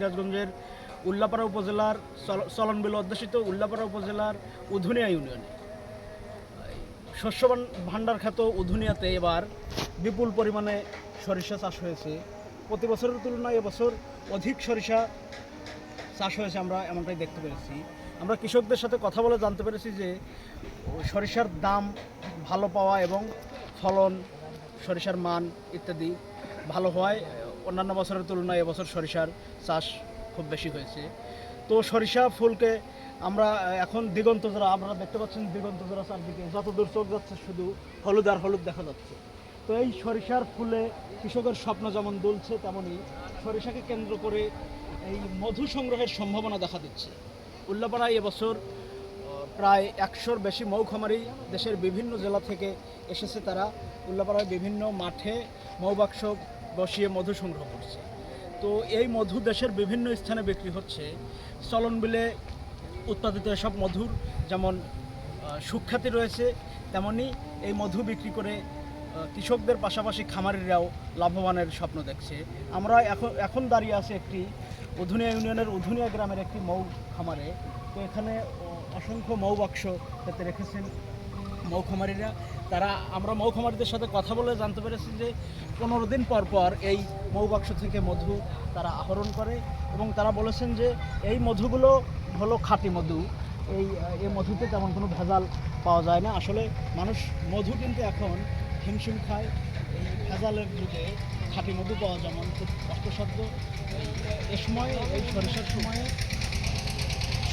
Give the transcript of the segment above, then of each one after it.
সিরাজগঞ্জের উল্লাপাড়া উপজেলার চল- চলনবিল অধ্যুষিত উল্লাপাড়া উপজেলার উধুনিয়া ইউনিয়নে। শস্য ভাণ্ডার খ্যাত উধুনিয়াতে এবার বিপুল পরিমাণে সরিষা চাষ হয়েছে। প্রতি বছরের তুলনায় এবছর অধিক সরিষা চাষ হয়েছে আমরা এমনটাই দেখতে পেরেছি। আমরা কৃষকদের সাথে কথা বলে জানতে পেরেছি যে, সরিষার দাম ভালো পাওয়া এবং ফলন, সরিষার মান ইত্যাদি ভালো হওয়ায় অন্যান্য বছরের তুলনায় এবছর সরিষার চাষ খুব বেশি হয়েছে। তো সরিষা ফুলকে আমরা এখন দিগন্ত জোড়া, আপনারা দেখতে পাচ্ছেন দিগন্ত জোড়া চারদিকে। যত দূর চোখ যাচ্ছে শুধু হলুদ আর হলুদ দেখা যাচ্ছে। তো এই সরিষার ফুলে কৃষকের স্বপ্ন যেমন দুলছে তেমনই সরিষাকে কেন্দ্র করে এই মধু সংগ্রহের সম্ভাবনা দেখা দিচ্ছে। উল্লাপাড়ায় এবছর প্রায় একশোর বেশি মৌখামারি দেশের বিভিন্ন জেলা থেকে এসেছে তারা। উল্লাপাড়ায় বিভিন্ন মাঠে মৌবাক্স বসিয়ে মধু সংগ্রহ করছে। তো এই মধু দেশের বিভিন্ন স্থানে বিক্রি হচ্ছে। চলন বিলে উৎপাদিত এসব মধুর যেমন সুখ্যাতি রয়েছে, তেমনি এই মধু বিক্রি করে কৃষকদের পাশাপাশি খামারিরাও লাভবানের স্বপ্ন দেখছে। আমরা এখন এখন দাঁড়িয়ে আছি একটি উধুনিয়া ইউনিয়নের উধুনিয়া গ্রামের একটি মৌ খামারে। তো এখানে, অসংখ্য মৌ বাক্স পেতে রেখেছেন মৌখামারিরা তারা আমরা মৌখামারিদের সাথে কথা বলে জানতে পেরেছি যে পনেরো দিন পর পর এই মৌবাক্স থেকে মধু তারা আহরণ করে এবং তারা বলেছেন যে এই মধুগুলো হলো খাঁটি মধু। এই এই মধুতে তেমন কোনো ভেজাল পাওয়া যায় না। আসলে মানুষ মধু কিন্তু এখন হিমশিম খায়। এই ভেজালের যুগে খাঁটি মধু পাওয়া যেমন খুব কষ্টসাধ্য। এ সময়, এই সরিষার সময়ে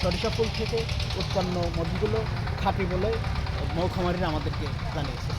সরিষা ফুল থেকে উৎপন্ন মধুগুলো খাঁটি বলে মৌখামারিরা আমাদেরকে জানিয়েছে।